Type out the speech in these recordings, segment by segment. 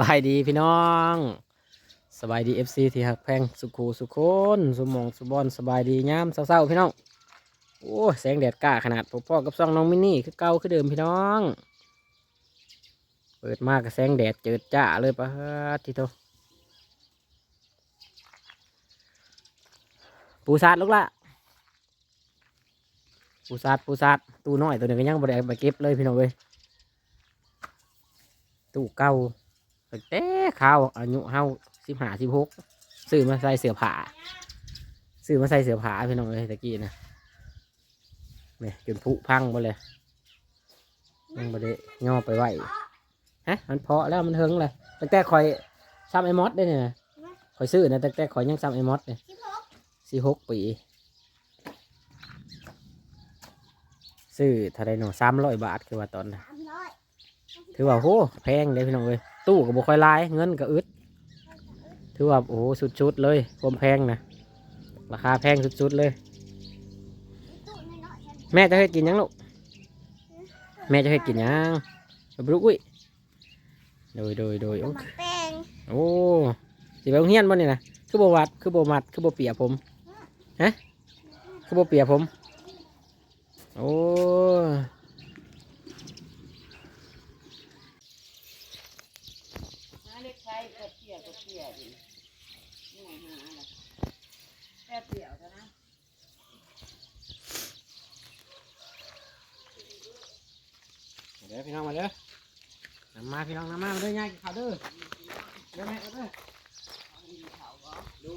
บายดีพี่น้อง สบายดีเอฟซีที่หักแพงสุขูสุขนสุมองสุบอนสบายดียามเศร้าๆพี่น้องโอ้แสงแดดกล้าขนาดพ่อๆกับซองน้องมินนี่คือเก่าคือเดิมพี่น้อง เปิดมากกับแสงแดดเจิดจ้าเลยปะทีโตปูซาดลูกละปูซาดปูซาดตู้น้อยตัวหนึงก็ยังบริเอาไปเก็บเลยพี่น้องเว้ยตู้เก่า ตั้งแต่ข้าวอายุเฮาสิบห้าสิบหกซื้อมาใส่เสื้อผ้าซื้อมาใส่เสื้อผ้าพี่น้องเลยตะกี้นะเนี่ยจนผุพังหมดเลยยังบ่ได้ย่อไปไหวฮะมันเพาะแล้วมันเฮงเลยตั้งแต่คอยซ้ำไอ้มอสได้เนี่ยคอยซื้อนะตั้งแต่คอยยังซ้ำไอ้มอสเนี่ยสี่หกปีซื้อเท่าไรหนูสามร้อยบาทคือว่าตอนนั้นสามร้อยถือว่าโหแพงเลยพี่น้องเลย ตู้ก็บ่ค่อยหลาย เงินก็อึดถือว่าโอ้โหสุดๆเลยความแพงนะราคาแพงสุดๆเลยตู้น้อยๆฉันแม่จะให้กินหยังลูกแม่จะให้กินหยังเอาไปลูกอุ้ยโดยโดยโดยโอ้หมักแป้งโอ้สิไปโรงเรียนบ่นี่นะคือบ่วัดคือบ่มัดคือบ่เปียผมฮะคือบ่เปียผม โอ้ หาเล็กไทยก็เที่ยก็เที่ยดินี่หาน่ะแป๊บเดียวเท่านั้น เดี๋ยวพี่น้องมาเด้อน้ำมา พี่น้องน้ำมามาเด้อยายกินข้าวเด้อเด้อแม่เอาเด้อเขาก็ดู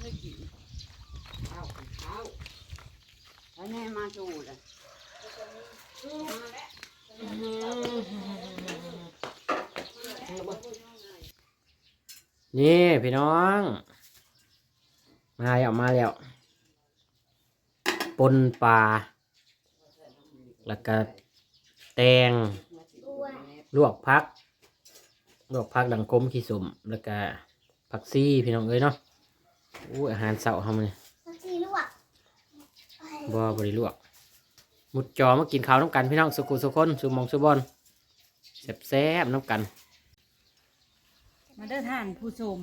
ไม่กินข้าวกินข้าวแล้วแน่มาจูเลยนี่พี่น้อง มาแล้วมาแล้วปนปลาแล้วก็แตงบัว ลวกพัก ลวกพักดังกลมขี้สมแล้วก็ผักซี่พี่น้องเอ้ยเนาะอู้อาหารเสาร์ทำเลยผักชีลวกบ่บริลวก มุดจอมากินข้าวน้ำกันพี่น้องสุกุสุคนสุหมองสุบอนแซ่บๆน้ำกัน มาเด้อท่านผู้ชม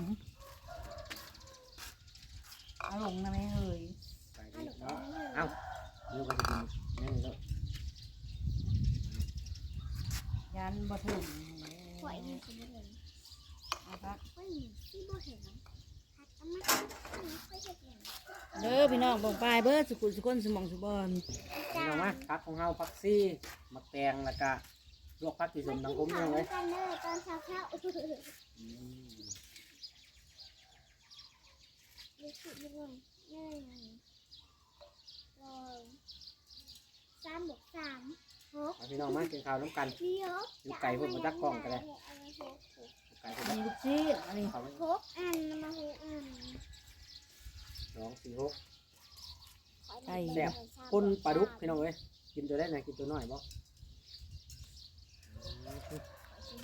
เอาลงนะแม่เอ้ยเอ้าลูกก็จะกินนั่นแล้ว ยันบ่ถึงหอยนี่คือบ่เห็นเอาพักหอยนี่ที่บ่เห็นผักเอามาไม่เห็นเด้อพี่น้องบ่งปลายเบิดสุขุสุคนสมองสุบอนพี่น้องมาพักของเฮาพักซี่มักแตงแล้วก็ลวกพักขี้สมดังกลมพี่องเลยกันเลยตอนเช้าเช้าๆดูสิดูหนึ่งหนึ่งสองสามบวกสาม เอาพี่น้องมากินข้าวน้ำกันเดียวลูกไก่พวกมันจักกล้องก็ได้เอามาหกไก่คนละมีลูกชิ้นอันนี้เขาหกอันเอามาหกอันสองสี่หกไก่แซ่บปุ้นปลาดุกพี่น้องเอ้ยกินตัวได้ไหนกินตัวน้อยบ่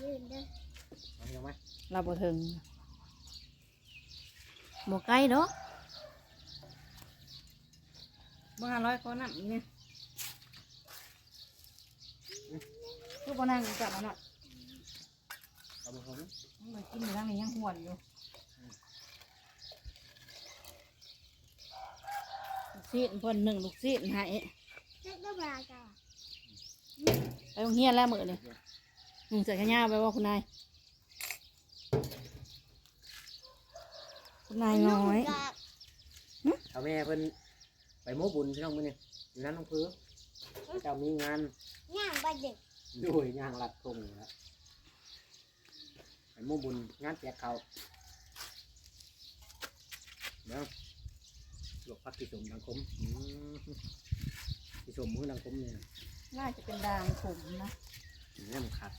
ยืนเด้อเอาพี่น้องมาเราบ่ถึงบ่ไกลเนาะบ่ห้าร้อยก็นับอี กเนี่ยคือบ่นั่งจับมันเนาะเอามาผมมันกินอยู่ทางนี้ยังหวนอยู่ลูกซีดเพิ่นหนึ่งลูกซีดใหายเล็กได้เวลาจ้ะไปโรงเรียนแล้วมื้อนี่หนึ่งใส่ขะยาวไปว่าคุณนายคุณนายน้อยเอาแม่เพิ่นไปโมบุญพี่น้องมื้อนี้อยู่นั้นน้องเพื่อเจ้ามีงานย่างใบเด็ก ด้วยย่างลัดทงอยู่แล้วไปโมบุญงานแจกเขาวเดี๋ยวลวกพักขี้สมดังกลมอืมขี้สมมือดังกลมเนี่ยน่าจะเป็นดางขมนะน้ำขัด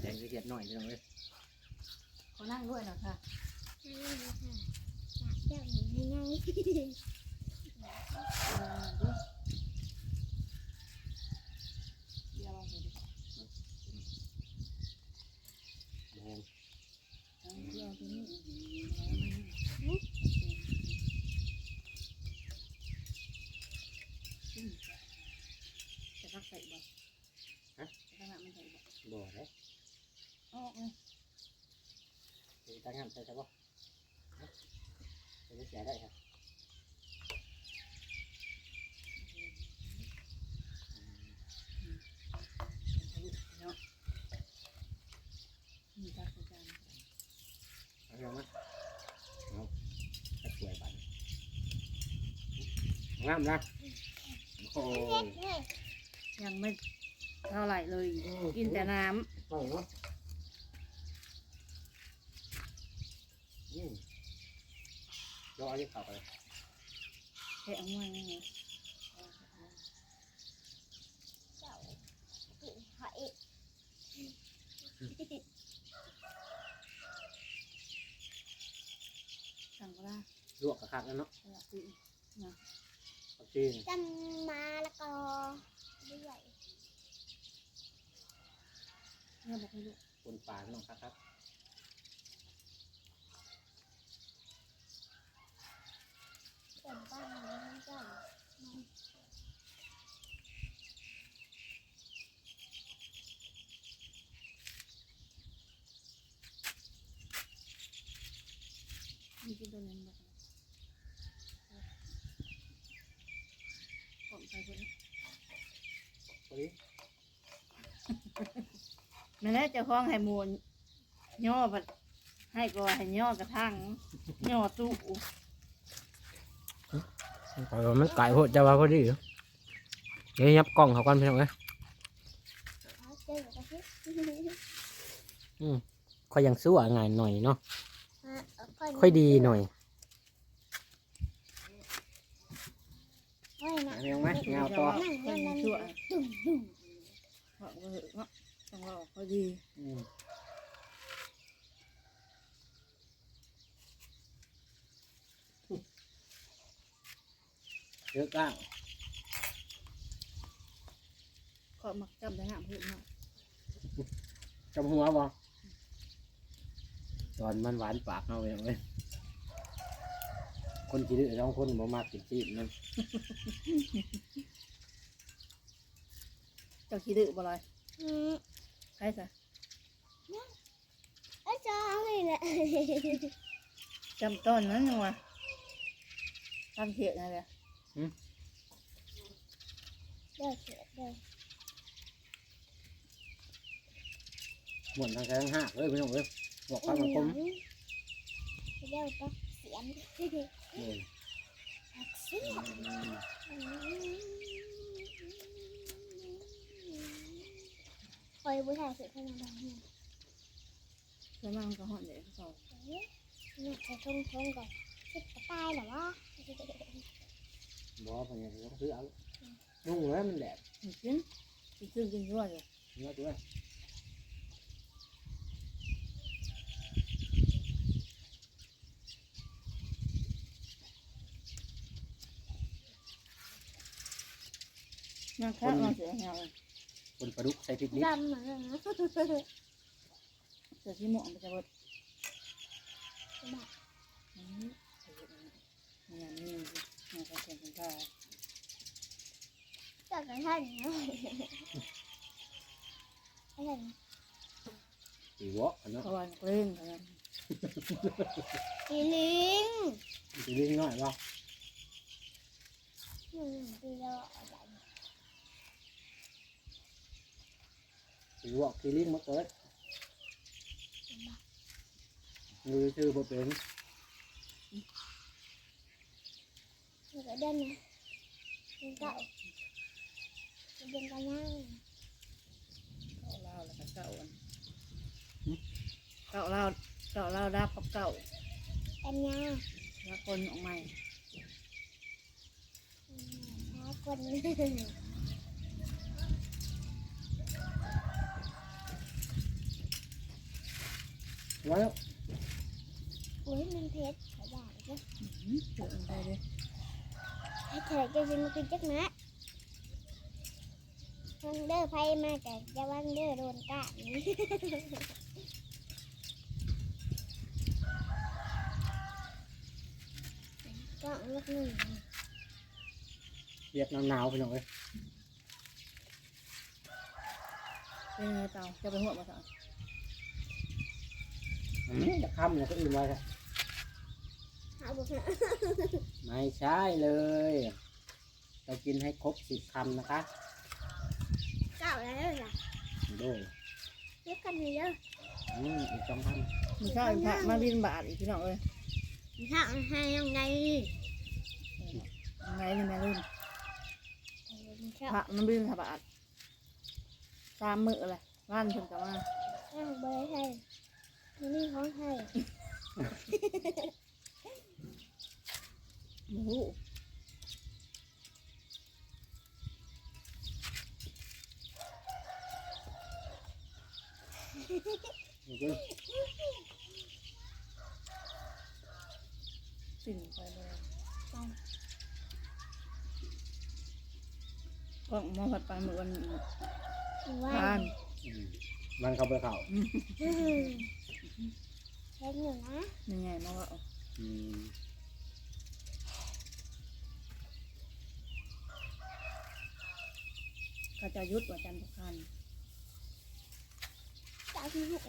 แดงละเอียดหน่อยพี่น้องเอ้ยเขานั่งด้วยเนาะค่ะนี่ค่ะจากเจ้าหญิงให้ง่าย เออดูเดี๋ยวเอาไปดิ แดง เอาเดี๋ยวเอาไปนี่จะพักใส่บ่จะพักมันใส่บ่ บ่ได้ ออกเลย ตั้งงานใช่ใช่ปะจะได้เสียได้ครับเนาะมีตักอาจารย์เอาลงมาเอาจะสวยไปงามนะโอ้เฮ็ยดเลยยังไม่เท่าไหร่เลย กินแต่น้โอ้โหอื เราเอาที่เข่าไปำแค่เอาไว้ไงเจ้ากินหอยสั่งก็ได้ลวกกระคักแล้วเนาะสลับสิเอาจีนจำมาละกอด้วยเนี่ยบอกให้ลูก คนป่าพี่น้องครับครับ เต็มบ้าน เลยเจ้ามีกินตัวนั้นบอกก่อนไปคนนะพอดีนั่นแหละเจ้าของให้มูลย่อบัดให้ก็ให้ย่อกระทั่งย่อตู้ ปล่อยว่ามันไก่โพดจะว่าพอดีเหรอเดี๋ยวยับกล้องเขาก่อนพี่น้องเอ้ยเอาเจอกันสิค่อยยังสู้อะง่ายหน่อยเนาะฮะเอาค่อยดีหน่อยโอ้ยนะเอายังไหมเงาต่อนั่งคนนั่งชั่วดุ่มดุ่มบอกว่าเหอะเนาะต้องรอพอดี เยอะก้างก็มักจำได้ห้ามพูดเนาะจำหัวบ่ตอนมันหวานปากเอาเองเว้ยคนกินดื้อสองคนบ่มากกินซีดมันเจ้าขี้ดื้อบ่ลอยอืมใครซะเอ้ยจองนี่แหละจำต้นนั้นยังวะทำเขียนอะไร เดี๋ยวเสียเดี๋ยวหมดทางแข้งหักเลยพี่น้องเอ้ยบอกความสังคมเดี๋ยวต้องเสียงเออเสียงคอยบุษาสุดเท่านั้นเองแล้วมันก็หอนเด็กสองเนี่ยจะทงทงก่อนคิดจะตายเหรอวะ บ่พะเนี่ยต้องซื้อเอานุ่งเลยมันแดดกินกินกินกินด้วยเลยเนื้อตัวนั่งข้าวมาเสียเงาคนปลาดุกใส่พริกนิดดำเหมือนกันนะเสียที่หมองไปจะบดนี่นี่ นี่นี่ก็เขียนเป็นท่าจับกันท่านนะอะไรสีวะอันเนาะเพราะวันเล่นกันปีลิงสีลิงน้อยบ่หนึ่งปีแล้วอะไรสีวะสีลิงมาเกิดมือชื่อบ่เป็น มันก็เดินนะมันเก่ามันเป็นกันย่างเก่าเล่าแล้วก็เก่าอันเก่าเล่าเก่าเล่าดับกับเก่ากันย่างแล้วคนออกใหม่หาคนแล้วอุ้ยมันเพชรขยายก็เกิดอะไรเลย ให้เธอจะยินมาคือจักนะวันเดอร์ไฟมาแต่จะวันเดอร์โดนกัดก็ลูกหนึ่งเรียกหนาวๆพี่น้องเอ้ยเป็นไงเต่าจะไปหัวมาสั่งอืมจะคำเนี่ยก็อื่นไว้ครั บหาบอกนะไม่ใช่เลย เรากินให้ครบสิบคำนะคะเก้าแล้วล่ะดูเรียกกันเยอะอืมอีกสองคมีข้าวอีกพระมาบินบาทอีกพี่น้องเอ้ยถ้าให้ยังไงยังไงนี่แม่ลืมชอบพระมันบินบาทสามมื้อเลยบ้านเพิ่นก็มาให้เบอร์ให้นี่ของให้ หมูปิ่นไปเลยต้องก็มาผัดปลาหมึกวันว่าบ้านมันเข้าไปเข่าเห็นอยู่นะยังไงมาว่าเอาอืม เขาจะยุดว่าจันทร์ทุกคันจะเอาที่หุบ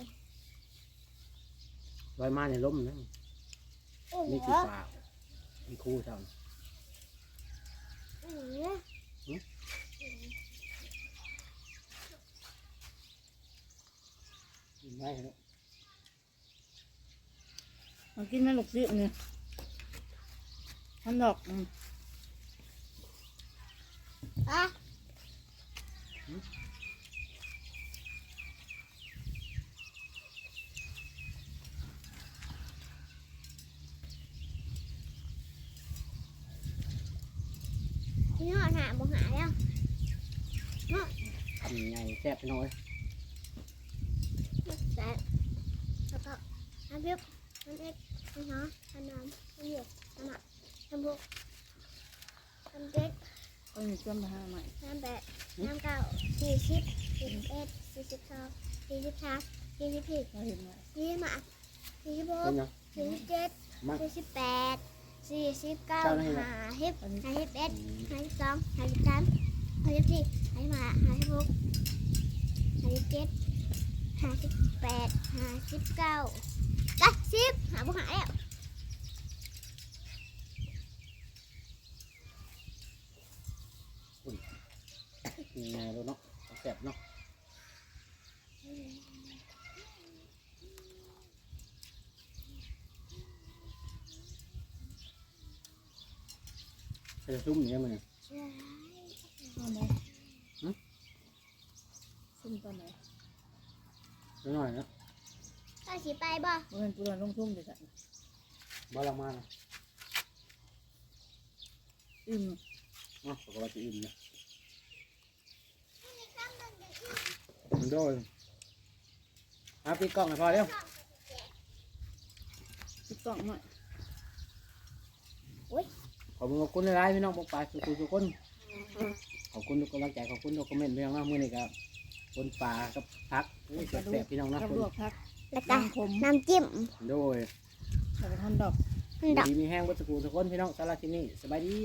ลอยมาในล้มนะโอ้โหนี่คือปลามีคู่ทอืมเนี่ยำกินได้แล้วมากินแม่ลูกศิษย์เนี่ยทันดอกอืมอะ นี่หอหาบ่หาแล้วทำยังไงแซ่บไปหน่อยแต่แล้วก็น้ำพริกน้ำเอ็ดน้ำน้ำน้ำน้ำน้ำเหยือกน้ำหมักน้ำบุกน้ำเด็ด ก็มีเครื่องมาห้ใหม่น้ำแปดน้ำเก้าสี่สิบสี่สิบเอ็ดสี่สิบสองสี่สิบสามสี่สิบสี่เราเห็นไหมสี่สิบห้าสี่สิบหกสี่สิบเจ็ดสี่สิบแปดสี่สิบเก้าห้าที่ไหาสิบห้าสิบเอ็ดห้าสิบสองห้าสิบสามห้าสิบสี่ห้าสิบห้าห้าสิบหกห้าสิบเจ็ดห้าสิบแปดห้าสิบเก้าเก้าสิบหาบุหายแล้ว ยังไงรู้เนาะแซ่บเนาะจะซุ่มอย่างเงี้ยมันเอาไหมหืมซุ่มตอนไหนนิดหน่อยนะก็สิไปบ่เมื่อเป็นปูนลงทุ่มเดี๋ยวจะบ่ละมานะอิ่มอ๋อปกติอิ่มนะมัน โดนเอาปิดกล้องให้พอเร็วติ๊กต้องหน่อยขอบคุณขอบคุณหลายๆพี่น้องบอกไปสุขุทุกคนขอบคุณทุกกำลังใจขอบคุณทุกคอมเมนต์พี่น้องมากมื้อนี้ครับคนป่ากับพักอุ้ยแซ่บๆพี่น้องนะกับคนลวกพักแล้วก็น้ำขมน้ำจิ้มโดยแล้วก็ทันดอกดอก ดีมีแห้งวัตถุกุทุกคนพี่น้องสาราที่นี่สบายดี